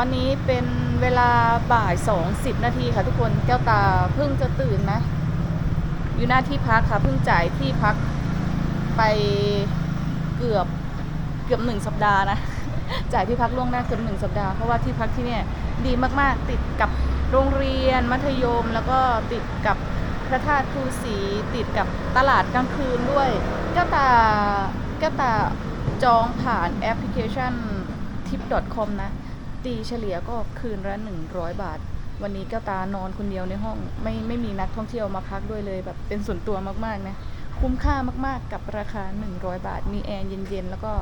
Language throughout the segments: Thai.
ตอนนี้เป็นเวลาบ่ายสองสิบนาทีค่ะทุกคนแก้วตาเพิ่งจะตื่นนะอยู่หน้าที่พักค่ะเพิ่งจ่ายที่พักไปเกือบเกือบหนึ่งสัปดาห์นะจ่ายที่พักล่วงหน้าเกือบหนึ่งสัปดาห์เพราะว่าที่พักที่เนี่ยดีมากๆติดกับโรงเรียนมัธยม แล้วก็ติดกับพระธาตุภูสีติดกับตลาดกลางคืนด้วยก้วตาก้วตาจองผ่านแอปพลิเคชัน tip.com นะ ตีเฉลี่ยก็คืนละ100 บาท วันนี้แก้วตานอนคนเดียวในห้อง ไม่ไม่มีนักท่องเที่ยวมาพักด้วยเลยแบบเป็นส่วนตัวมากๆนะคุ้มค่ามากๆกับราคา 100 บาท มีแอร์เย็นๆ แล้วก็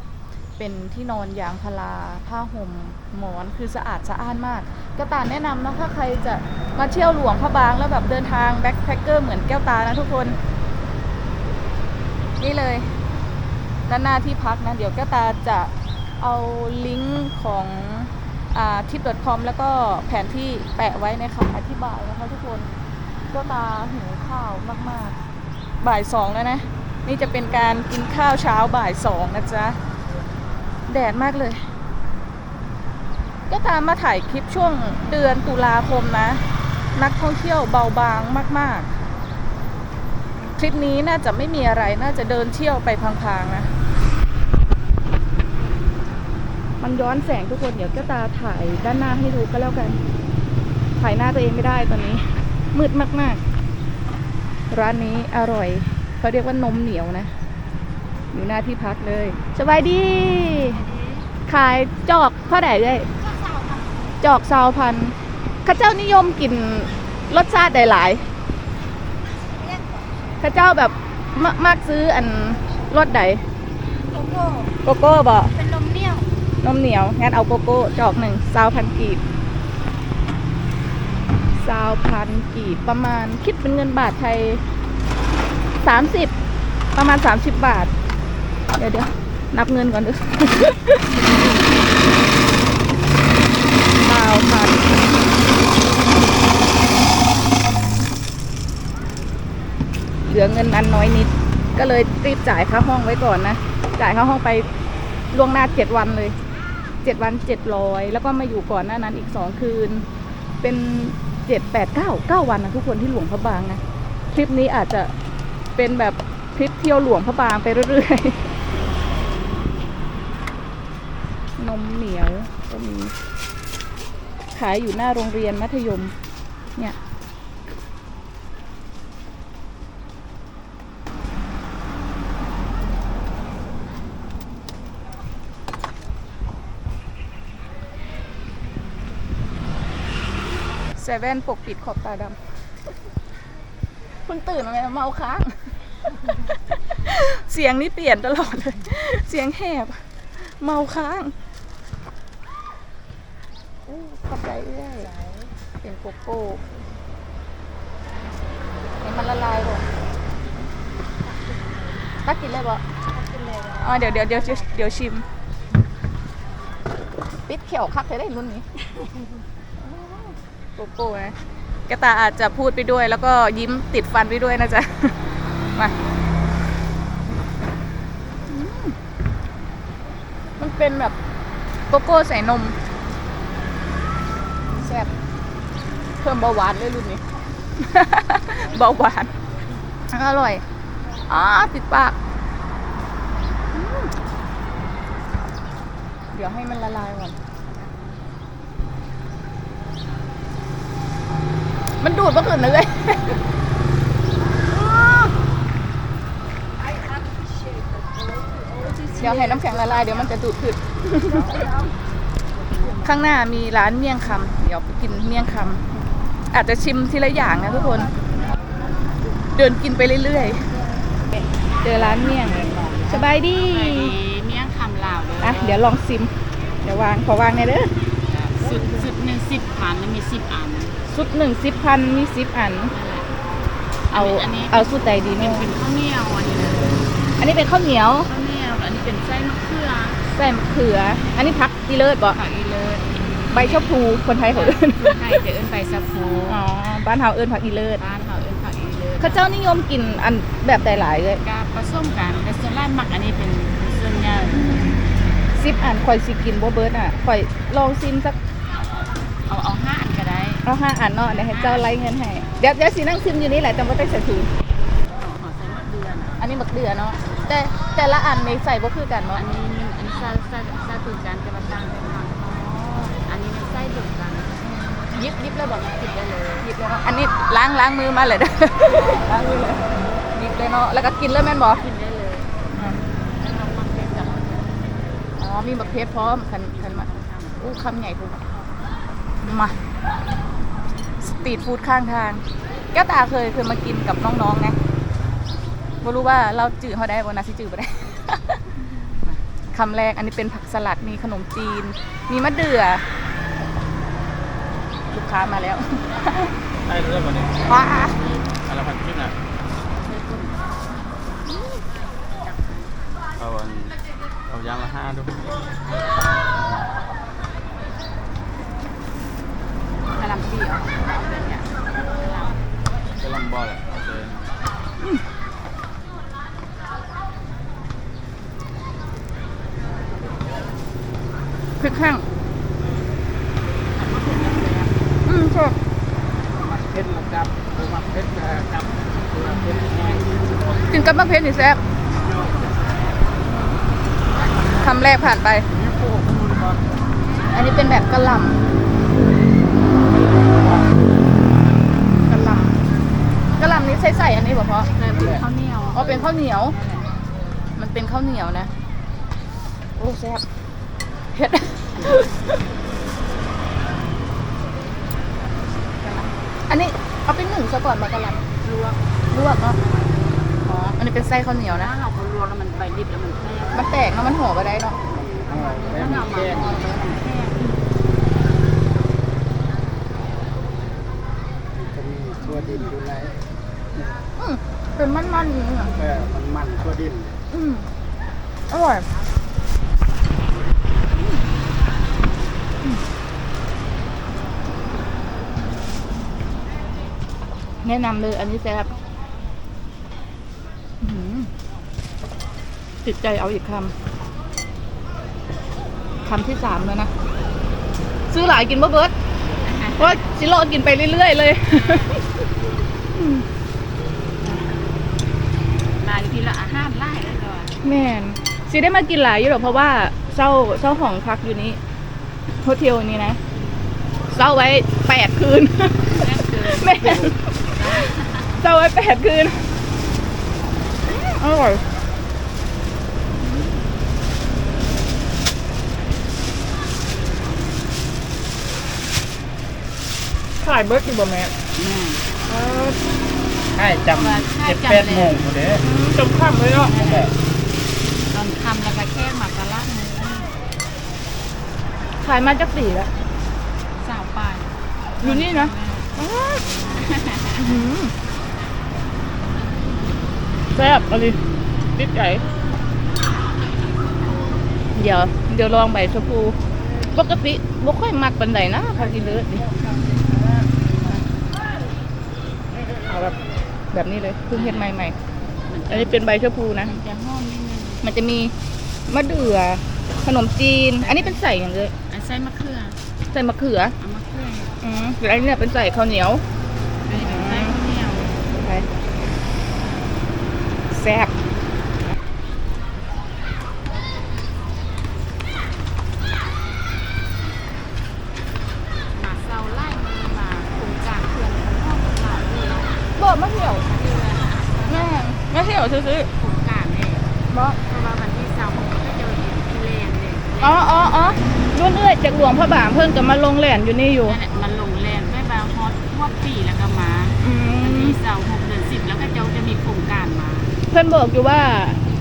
เป็นที่นอนยางพาราผ้าห่มหมอนคือสะอาดสะอ้านมากแก้วตาแนะนำนะถ้าใครจะมาเที่ยวหลวงพระบางแล้วแบบเดินทางแบ็คแพคเกอร์เหมือนแก้วตานะทุกคน นี่เลยด้านหน้าที่พักนะ เดี๋ยวแก้วตาจะเอาลิงก์ของ ทิป .com แล้วก็แผนที่แปะไว้ในคำอธิบายนะคะทุกคนก้วตาหิวข้าวมากๆ บ่ายสองแล้วนะ นี่จะเป็นการกินข้าวเช้าบ่ายสองนะจ๊ะ แดดมากเลย ก็ตามมาถ่ายคลิปช่วงเดือนตุลาคมนะ นักท่องเที่ยวเบาบางมาก ๆ คลิปนี้น่าจะไม่มีอะไรน่าจะเดินเที่ยวไปพลางๆนะ มันย้อนแสงทุกคนเดี๋ยวก็ตาถ่ายด้านหน้าให้ดูก็แล้วกัน ถ่ายหน้าตัวเองไม่ได้ตอนนี้ มืดมากๆ ร้านนี้อร่อยเขาเรียกว่านมเหนียวนะ อยู่หน้าที่พักเลยสบายดี ขายจอกเท่าไหร่เลยจอกซาวพันธุ์เข้าเจ้านิยมกินรสชาติใดหลายเข้าเจ้าแบบมมากซื้ออันรสใดโกโก้โกโก้บ่เป็ นมเหนียว งั้นเอาโกโก้จอกหนึ่งซาวพันกีบซาวพันกีบประมาณคิดเป็นเงินบาทไทยสามสิบประมาณสามสิบบาท เดี๋ยวเดี๋ยวนับเงินก่อนดูซาวพันเหลือเงินอันน้อยนิด ก็เลยรีบจ่ายค่าห้องไว้ก่อนนะ จ่ายค่าห้องไปล่วงหน้าเจ็ดวันเลย เจ็ดวันเจ็ดร้อยแล้วก็มาอยู่ก่อนหน้านั้นอีกสองคืน เป็นเจ็ดแปดเก้าเก้าวันนะทุกคนที่หลวงพระบางนะคลิปนี้อาจจะเป็นแบบคลิปเที่ยวหลวงพระบางไปเรื่อยๆ นมเหนียวก็มีขายอยู่หน้าโรงเรียนมัธยมเนี่ย เซเว่นปกปิดขอบตาดำเพิ่งตื่นมาไงเมาค้าง เสียงนี่เปลี่ยนตลอดเลย เสียงแหบ เมาค้างอู้ขอบใจเอื้อยเป็นโกโก้ให้มันละลายก่อนตักกินเลยบ่กินเลยอ๋อเดี๋ยวเดี๋ยวเดี๋ยวเดี๋ยวชิม ปิดเขียวคักเลยได้รุ่นนี้ โกโก้นะกระตาอาจจะพูดไปด้วย แล้วก็ยิ้มติดฟันไปด้วยนะจ๊ะ มามันเป็นแบบโกโก้ใส่นมแซ่บเพิ่มเบาหวานเลยรุ่นนี้ เบาหวานอร่อยอ๋อติดปาก เดี๋ยวให้มันละลายก่อน มันดูดมาขึ้นเลยเดี๋ยวให้น้ำแข็งละลายเดี๋ยวมันจะดูดขึ้น ข้างหน้ามีร้านเมี่ยงคำเดี๋ยวไปกินเมี่ยงคำอาจจะชิมทีละอย่างนะทุกคน เดินกินไปเรื่อยๆ เจอร้านเมี่ยง สบายดีเมี่ยงคำลาวเลยอะเดี๋ยวลองซิม เดี๋ยววางขอวางในอยเด้อสุดสุดหนึ่งสิบพันแล้วมีสิบอัน สุดหนึ่งสิบพันมีสิบอัน เอาอันนี้เอาสุดใดดีเป็แม่นเป็นข้าวเหนียวอันนี้นะอันนี้เป็นข้าวเหนียวข้าวเหนียวอันนี้เป็นไส้มะเขือใส่มะเขือ อันนี้พักอีเลิศบ่ผักอีเลิศใบชะพูคนไทยเขาเอิ้นไทยจะเอิ้นใบสะพูอ๋อบ้านเฮาเอิ้นผักอีเลิศบ้านเขาเอิ้นผักอีเลิศเขาเจ้านิยมกินอันแบบใดหลายเลยกาผสมกันแต่ส่วนแรกหมักอันนี้เป็นส่วนใหญ่ซิปอันข่อยสิกินบ่เบิดอะข่อยลองซิมสักเอาเอาห้าอันก็ได้ เอาห้าอันเนาะเดี๋ยวให้เจ้าไล่เงินให้เดี๋ยวเดี๋ยวสินั่งซิมอยู่นี่แหละแต่ว่าต้องใส่ถุงห่อใส่มะเดือนอันนี้บักเดือเนาะแต่แต่ละอันในใส่บ่คือกันอัเนาะนนี้อันนี้ซาซาซาตูการจะมาตั้งเป็นหลักอันนี้เป็นไส้ดุกันยิบยิบแล้วบอกติดได้เลยยิบแล้วเนาะอันนี้ล้างล้างมือมาเลยเด้อล้างมือเลยยิบเลยเนาะแล้วก็กินเลยแม่นบ่กินได้เลยแล้วเรามาเป็นกับอ๋อมีบักเพชรพร้อมคันคันมาอู้คำใหญ่ปุ๊บมาส ตรีทฟู้ดข้างทาง แก้วตาเคยเคยมากินกับน้องๆไงไม่รู้ว่าเราจืดเขาได้บ่นะสิจืดบ่ได้ คำแรกอันนี้เป็นผักสลัดมีขนมจีน มีมะเดื่อลูกค้ามาแล้วได้เรื่องวันนี้ว้าอะไรพันคลิปน่ะเอาอันเอายางละห้าดูกระลำปีออกเนี่ยกระลำจะลำบอลแหละโอเคพริกแห้งอืมชอบเพชรกับมาเพชรกับเพชรแห้งกินกับมะเพร้าวนี่แซ่บคำแรกผ่านไปนี่พวกคุณก่อนอันนี้เป็นแบบกะหล่ำกะหล่ำกะหล่ำนี้ใส่ใส่อันนี้บ่เพราะแต่เป็นข้าวเหนียวอ๋อเป็นข้าวเหนียว มันเป็นข้าวเหนียวนะ โอ้แซ่บเผ็ดอันนี้เอาเป็นหนึ่งซะก่อนมากะหล่ลวกำลวกเนาะอ๋ออันนี้เป็นไส้ข้าวเหนียวนะ ถ้าเราเขาลวกแล้วมันใบดิบแล้วมันแห้งมันแตกเนาะมันห่อไปได้เนาะแล้ถ้าวมีเรามา แก้ง ทอดแล้วมันแห้ง จะมีตัวดินอยู่ไร อืม เป็นมันๆอย่างนี้อะเออมันมันตัวดินอืมอร่อยแนะนำเลยอันนี้แซ่บอื้อหือติดใจเอาอีกคำ คำที่สามแล้วนะ ซื้อหลายกินบ่เบิร์ดเพราะสิโลกินไปเรื่อย ๆ เลย มาทีละอาหารไล่ แล้วก่อนแม่นสิได้มากินหลายอยู่หรอกเพราะว่าเช่าเช่าห้องพักอยู่นี้โฮเทลนี้นะเช่าไว้แปดคืนแน่นเกินแม่นเช่าไว้แปดคืนอร่อยขายเบิร์ดอยู่บ่แม่แม่ใช่จำเจ็ดแปดโมงหมดเลยจมข้ามเลยเนาะ นั่นแหละ ตอนทำแล้วก็แค่หมักกะละหมู ขายมาจากสี่แล้วสาวปลายอยู่นี่นะอื้อหือแซ่บเอะไรติดใจเดี๋ยว เดี๋ยวลองใบชะพูปกติบ่ค่อยมักปันใดนะพากินเลยนี่เอาแบบแบบนี้เลยเพิ่งเห็นใหม่ๆอันนี้เป็นใบชะพูนะ มันจะหอมนิดนึงมันจะมีมะเดื่อขนมจีน อันนี้เป็นใส่อย่างเลย อันไส้มะเขือใส่มะเขือเอามะเขืออืมแล้วอันนี้เนี่ยเป็นใส่ข้าวเหนียว อันนี้เป็นไส้ข้าวเหนียว ไปแซ่บ หมาเซาไล่มือมาตรงกลางเขื่อนมันหอมหลายเลย บอกมะเหี่ยวแม่มะเหี่ยวซื้อ ตรงกลางเนี่ย ๆบอก เพราะว่าวันที่เสาร์มันก็จะเห็นที่แรงเลย อ๋ออ๋ออ๋อรุ่นเอื้อยจากหลวง พระบางเพิ่นก็มาลงแหลนอยู่นี่อยู่ นั่นแหละมันลงแรงไม่บาฮอตทั่วปีแล้วก็มาอืวันมที่เสาร์หกเดือนสิบแล้วก็จะจะมีโครงการมา เพิ่นบอกอยู่ว่า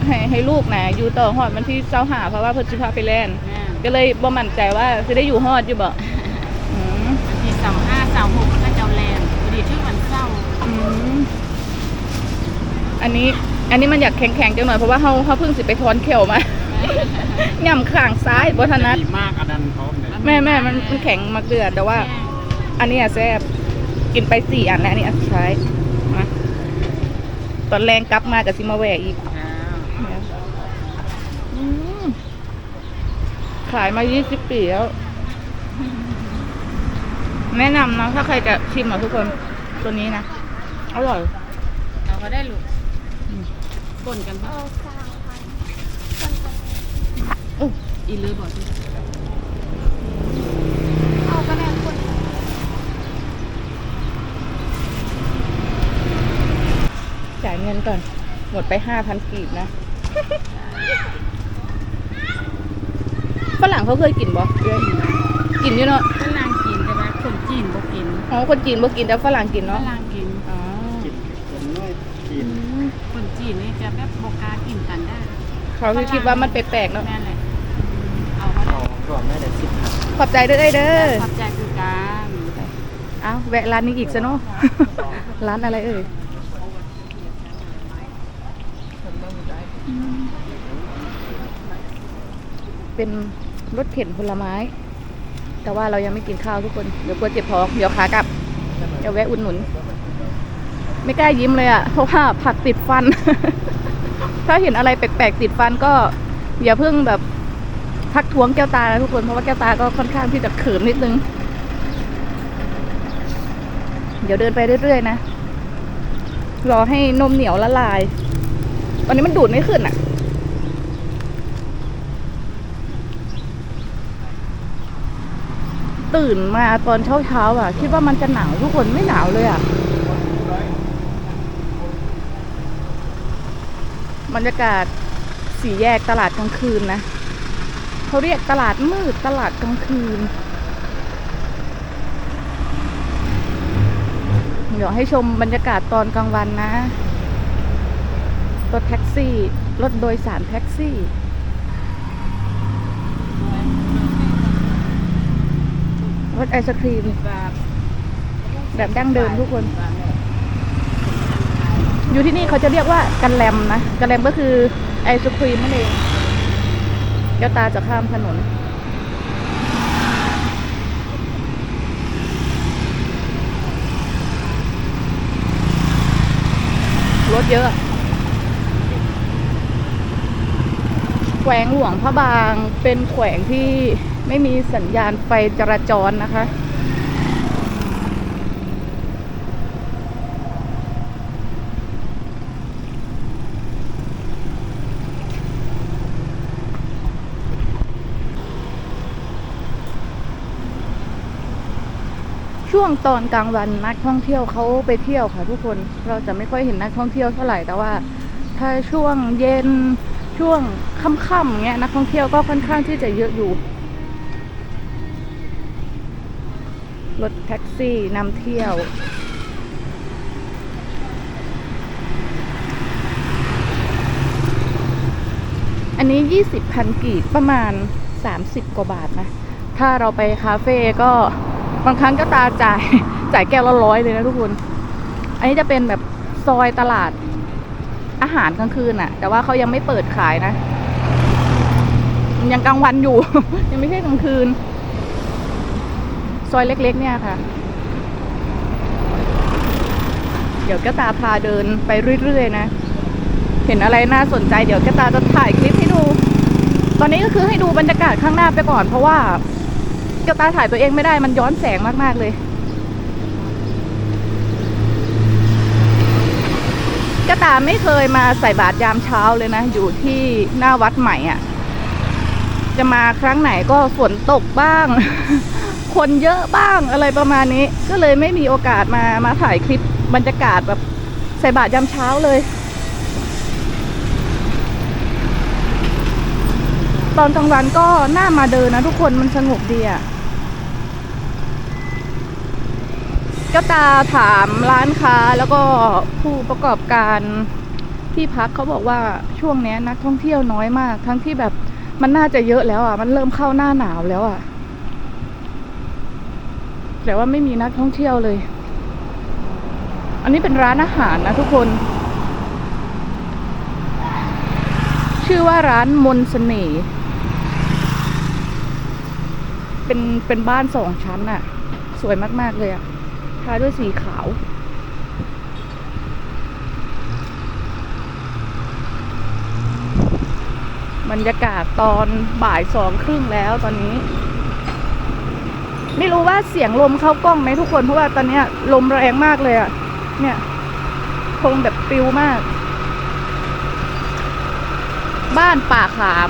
ให้ให้ลูกน่ะอยู่ต่อฮอดวันที่เช้าหาเพราะว่าเพิ่นสิพาไปแล่นแม่ก็เลยบ่มั่นใจว่าสิได้อยู่ฮอดอยู่บ่อืมวันที่เสาร์ห้าเสาร์หกมันก็จะแรงพอดีชื่อวันเสาร์อืมอันนี้ อันนี้มันอยากแข็งๆจังหน่อยเพราะว่าเฮาเฮาเพิ่งสิไปถอนเขียวมาย่ำข้างซ้ายบ่ถนัดดีมากอันนั้นเขาเนี่ย แม่แม่มันมันแข็งมาเกลือแต่ว่า อันนี้อะแซ่บกินไปสี่อันแล้วอันนี้อันสุดท้ายมาตอนแรงกลับมากับซิมาแหวกอีกอืมขายมายี่สิบปีแล้ว แนะนำนะถ้าใครจะชิมอะทุกคนตัวนี้นะ อร่อยเอาก็ได้ลูกปนกันปะอู้อีลือบอกที่ เอาก็ได้คน จ่าย เงินก่อน หมดไปห้าพันกีบนะฝรั่งเขาเคยกินบ่เอ้ยกินอยู่เนาะฝรั่งกินแต่ว่าคนจีนบ่กินอ๋อคนจีนบ่กินแต่ฝรั่งกินฝเนาะรั่งกินอ๋อกินคนน้อยกินคนจีนนี่จะแบบโบกล้ากินกันได้เขาคือคิดว่ามันแปลกๆเนาะแม่นแหละเอาก็ได้รวมได้แต่สิบครับขอบใจเด้อเอ้ยเด้อขอบใจคือการ เอาแวะร้านนี้อีกซะเนาะ ร้านอะไรเอ่ย เป็นรถเข็นผลไม้ แต่ว่าเรายังไม่กินข้าวทุกคน เดี๋ยวกลัวเจ็บท้องเดี๋ยวขากลับเดี๋ยวแวะอุดหนุน ไม่กล้ายิ้มเลยอะเพราะว่าผักติดฟัน ถ้าเห็นอะไรแปลกๆติดฟันก็อย่าเพิ่งแบบทักท้วงแก้วตานะทุกคน เพราะว่าแก้วตาก็ค่อนข้างที่จะเขินนิดนึง เดี๋ยวเดินไปเรื่อยๆนะ รอให้นมเหนียวละลาย ตอนนี้มันดูดไม่ขึ้นอะ่ะ ตื่นมาตอนเช้าๆอะ คิดว่ามันจะหนาวทุกคนไม่หนาวเลยอะบรรยากาศสี่แยกตลาดกลางคืนนะเขาเรียกตลาดมืดตลาดกลางคืน เดี๋ยวให้ชมบรรยากาศตอนกลางวันนะ รถแท็กซี่ รถโดยสารแท็กซี่ รถไอศครีม แบบดั้งเดิมทุกคน อยู่ที่นี่เขาจะเรียกว่ากันแลมนะ กันแลมก็คือไอศครีมนั่นเองแก้วตาจะข้ามถนนรถเยอะ แขวงหลวงพระบางเป็นแขวงที่ไม่มีสัญญาณไฟจราจรนะคะ ช่วงตอนกลางวันนักท่องเที่ยวเขาไปเที่ยวค่ะทุกคนเราจะไม่ค่อยเห็นนักท่องเที่ยวเท่าไหร่แต่ว่า ถ้าช่วงเย็น ช่วงค่ำๆเงี้ยนักท่องเที่ยวก็ค่อนข้างที่จะเยอะอยู่ รถแท็กซี่นำเที่ยว อันนี้ 20พันกีบประมาณ 30 กว่าบาทนะ ถ้าเราไปคาเฟ่ก็บางครั้งก็ตาจ่ายจ่ายแก้วละร้อยเลยนะทุกคน อันนี้จะเป็นแบบซอยตลาด อาหารกลางคืนอะแต่ว่าเขายังไม่เปิดขายนะ ยังกลางวันอยู่ ยังไม่ใช่กลางคืน ซอยเล็ก ๆ เนี่ยค่ะ เดี๋ยวก้วตาพาเดินไปเรื่อยๆนะ เห็นอะไรน่าสนใจ เดี๋ยวก้วตาจะถ่ายคลิปให้ดู ตอนนี้ก็คือให้ดูบรรยากาศข้างหน้าไปก่อน เพราะว่ากตาถ่ายตัวเองไม่ได้มันย้อนแสงมากๆเลย ก้วตาไม่เคยมาใส่บาตรยามเช้าเลยนะ อยู่ที่หน้าวัดใหม่อะ จะมาครั้งไหนก็ฝนตกบ้าง คนเยอะบ้างอะไรประมาณนี้ ก็เลยไม่มีโอกาสมามาถ่ายคลิปบรรยากาศแบบใส่บาตรยามเช้าเลย ตอนกลางวันก็น่ามาเดินนะทุกคนมันสงบดีอะ่ะ ก็ตาถามร้านค้าแล้วก็ผู้ประกอบการที่พักเขาบอกว่าช่วงนี้นักท่องเที่ยวน้อยมาก ทั้งที่แบบมันน่าจะเยอะแล้วอะ มันเริ่มเข้าหน้าหนาวแล้วอะ แต่ว่าไม่มีนักท่องเที่ยวเลย อันนี้เป็นร้านอาหารนะทุกคน ชื่อว่าร้านมนต์เสน่ห์เป็นเป็นบ้านสองชั้นอะสวยมาก ๆ เลยอะ ทาด้วยสีขาว บรรยากาศตอนบ่ายสองครึ่งแล้วตอนนี้ ไม่รู้ว่าเสียงลมเข้ากล้องไหมทุกคนเพราะว่าตอนนี้ลมแรงมากเลยอะเนี่ยคงแบบปิวมาก บ้านป่าขาม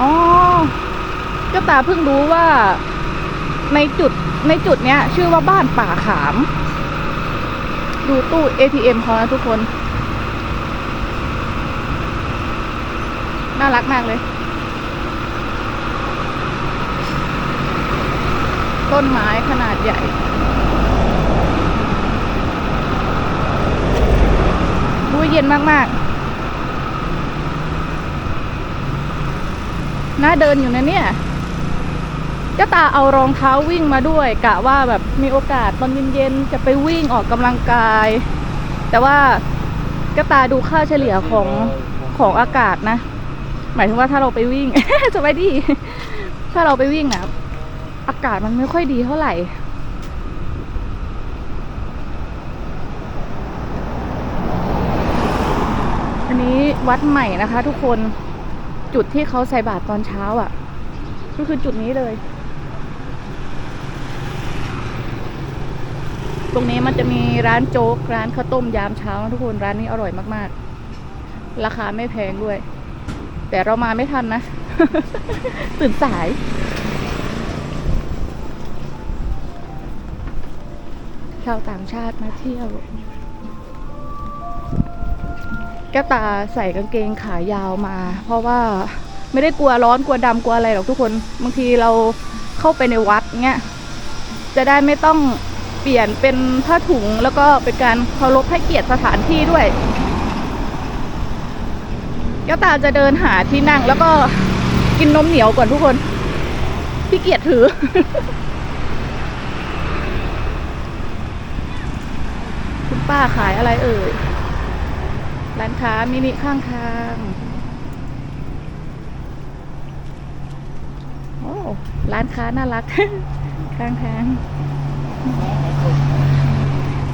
อ๋อเจ้าตาเพิ่งรู้ว่า ในจุดในจุดเนี้ย ชื่อว่าบ้านป่าขาม ดูตู้ ATM เขานะทุกคน น่ารักมากเลย ต้นไม้ขนาดใหญ่ดูเย็นมากๆ น่าเดินอยู่นะเนี่ย เจ้าตาเอารองเท้าวิ่งมาด้วยกะว่าแบบมีโอกาสตอนเย็นๆจะไปวิ่งออกกำลังกาย แต่ว่าเจ้าตาดูค่าเฉลี่ยของของอากาศนะ หมายถึงว่าถ้าเราไปวิ่ง จะไปดีถ้าเราไปวิ่งอะอากาศมันไม่ค่อยดีเท่าไหร่อันนี้วัดใหม่นะคะ ทุกคนจุดที่เขาใส่บาตรตอนเช้าอะ่ะ ก็คือจุดนี้เลย ตรงนี้มันจะมีร้านโจ๊ก ร้านข้าวต้มยามเช้านะทุกคนร้านนี้อร่อยมากๆ ราคาไม่แพงด้วย แต่เรามาไม่ทันนะ ตื่นสาย ชาวต่างชาติมาเที่ยว แก้วตาใส่กางเกงขายาวมา เพราะว่าไม่ได้กลัวร้อนกลัวดำกลัวอะไรหรอกทุกคน บางทีเราเข้าไปในวัดเงี้ยจะได้ไม่ต้อง ปลี่ยนเป็นผ้าถุงแล้วก็เป็นการเคารพให้เกียรติสถานที่ด้วยแก้ตาจะเดินหาที่นั่งแล้วก็กินนมเหนียวก่อนทุกคนพี่เกียรติถือ คุณป้าขายอะไรเอ่ย ร้านค้ามินิข้างทางโอ้ร้านค้าน่ารัก ข้างทาง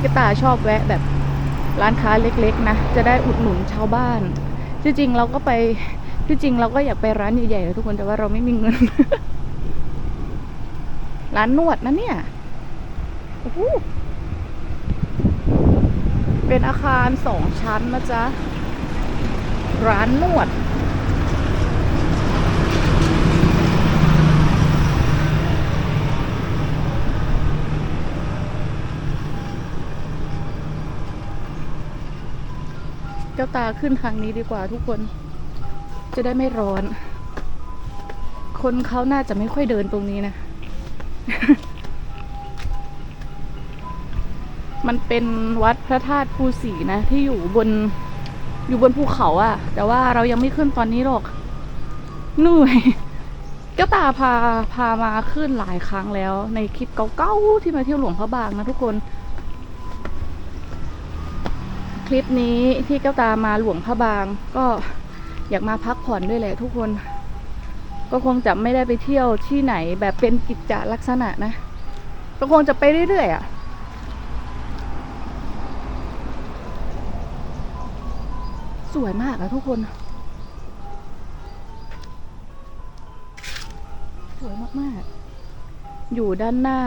กตาชอบแวะแบบร้านค้าเล็กๆนะ จะได้อุดหนุนชาวบ้าน ที่จริงเราก็ไปที่จริงเราก็อยากไปร้านใหญ่ๆนะทุกคนแต่ว่าเราไม่มีเงิน ร้านนวดนะเนี่ยโอ้โหเป็นอาคารสองชั้นนะจ๊ะ ร้านนวด จ้าตาขึ้นทางนี้ดีกว่าทุกคน จะได้ไม่ร้อน คนเขาน่าจะไม่ค่อยเดินตรงนี้นะ มันเป็นวัดพระธาตุภูสีนะ ที่อยู่บนอยู่บนภูเขาอะแต่ว่าเรายังไม่ขึ้นตอนนี้หรอกเหนื่อยเจ้าตาพาพามาขึ้นหลายครั้งแล้ว ในคลิปเก่าๆที่มาเที่ยวหลวงพระบางนะทุกคน ลิปนี้ที่เจ้าตามาหลวงพระบาง ก็อยากมาพักผ่อนด้วยแหละทุกคน ก็คงจะไม่ได้ไปเที่ยวที่ไหนแบบเป็นกิจจลักษณะนะ ก็คงจะไปเรื่อยๆอะสวยมากอะทุกคน สวยมาก ๆ อยู่ด้านหน้า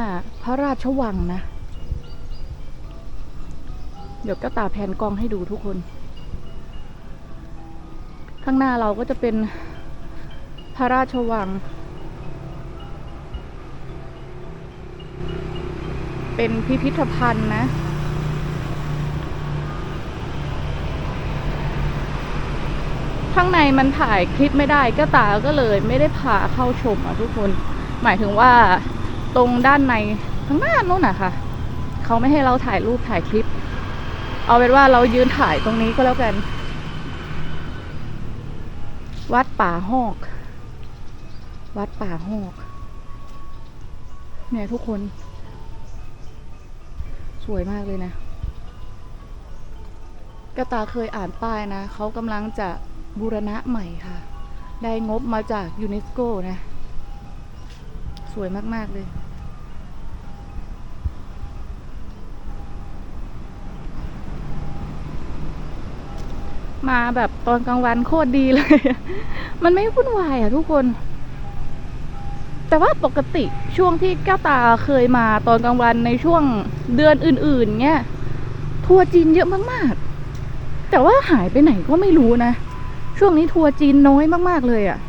พระราชวังนะ เดี๋ยวก็ตาแผนกล้องให้ดูทุกคน ข้างหน้าเราก็จะเป็นพระราชวัง เป็นพิพิธภัณฑ์นะข้างในมันถ่ายคลิปไม่ได้ก็ตาก็เลยไม่ได้พาเข้าชมอะทุกคน หมายถึงว่าตรงด้านในข้างหน้านู่นน่ะค่ะ เขาไม่ให้เราถ่ายรูปถ่ายคลิป เอาเป็นว่าเรายืนถ่ายตรงนี้ก็แล้วกัน วัดป่าหอก วัดป่าหอก เนี่ยทุกคน สวยมากเลยนะกระตาเคยอ่านป้ายนะ เขากำลังจะบูรณะใหม่ค่ะ ได้งบมาจากยูเนสโกนะ สวยมาก ๆ เลย มาแบบตอนกลางวันโคตรดีเลย มันไม่วุ่นวายอะทุกคน แต่ว่าปกติช่วงที่แก้วตาเคยมาตอนกลางวันในช่วงเดือนอื่น ๆเงี้ยทัวร์จีนเยอะมากๆ แต่ว่าหายไปไหนก็ไม่รู้นะ ช่วงนี้ทัวร์จีนน้อยมากๆเลยอะ่ะ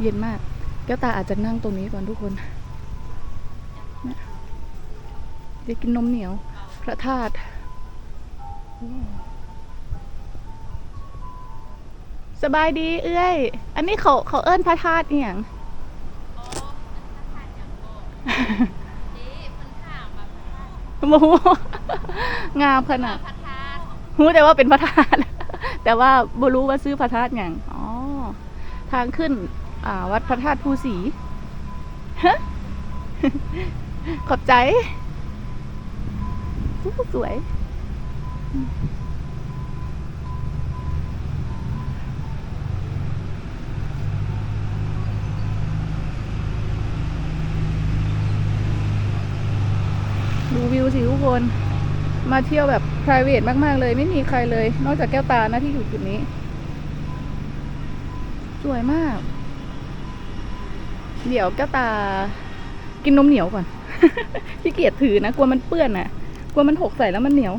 เย็นมากแก้วตาอาจจะนั่งตรงนี้ก่อนทุกคน เดี๋ยวกินนมเหนียว พระธาตุโอ้สบายดีเอ้ย อันนี้เขาเขาเอิ้นพระธาตุอหย่างโมงามขนาดรู้แต่ว่าเป็นพระธาตุแต่ว่าบรู้ว่าซื้อพระธาตุอย่างอ๋อ ทางขึ้น อ่า วัดพระธาตุภูสีฮะขอบใจอู้ สวย ดูวิวสิทุกคน มาเที่ยวแบบ p r i v a t มาก ๆ เลย ไม่มีใครเลย นอกจากแก้วตานะที่อยู่จุดนี้ สวยมาก เดี๋ยวแก้วตากินนมเหนียวก่อน ขี้เกียจถือนะ กลัวมันเปื้อนอะ ลัวมันหกใส่แล้วมันเหนียว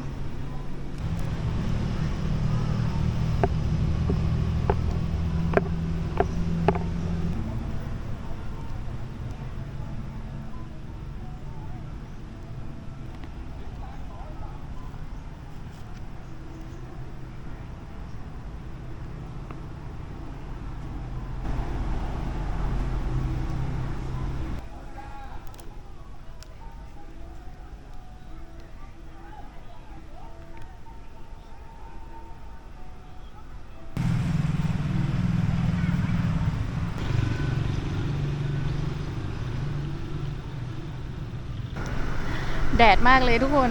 แดดมากเลยทุกคน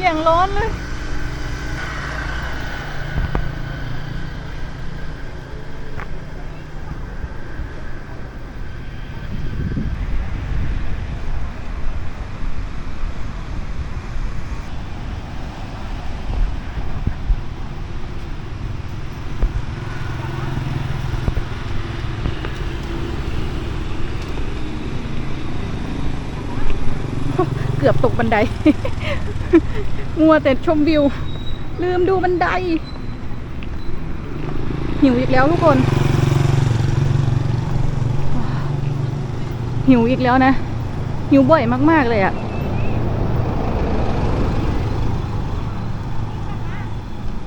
อย่างร้อนเลย เกือบตกบันได มัวแต่ชมวิว ลืมดูบันได หิวอีกแล้วทุกคน หิวอีกแล้วนะ หิวบ่อยมากๆเลยอะ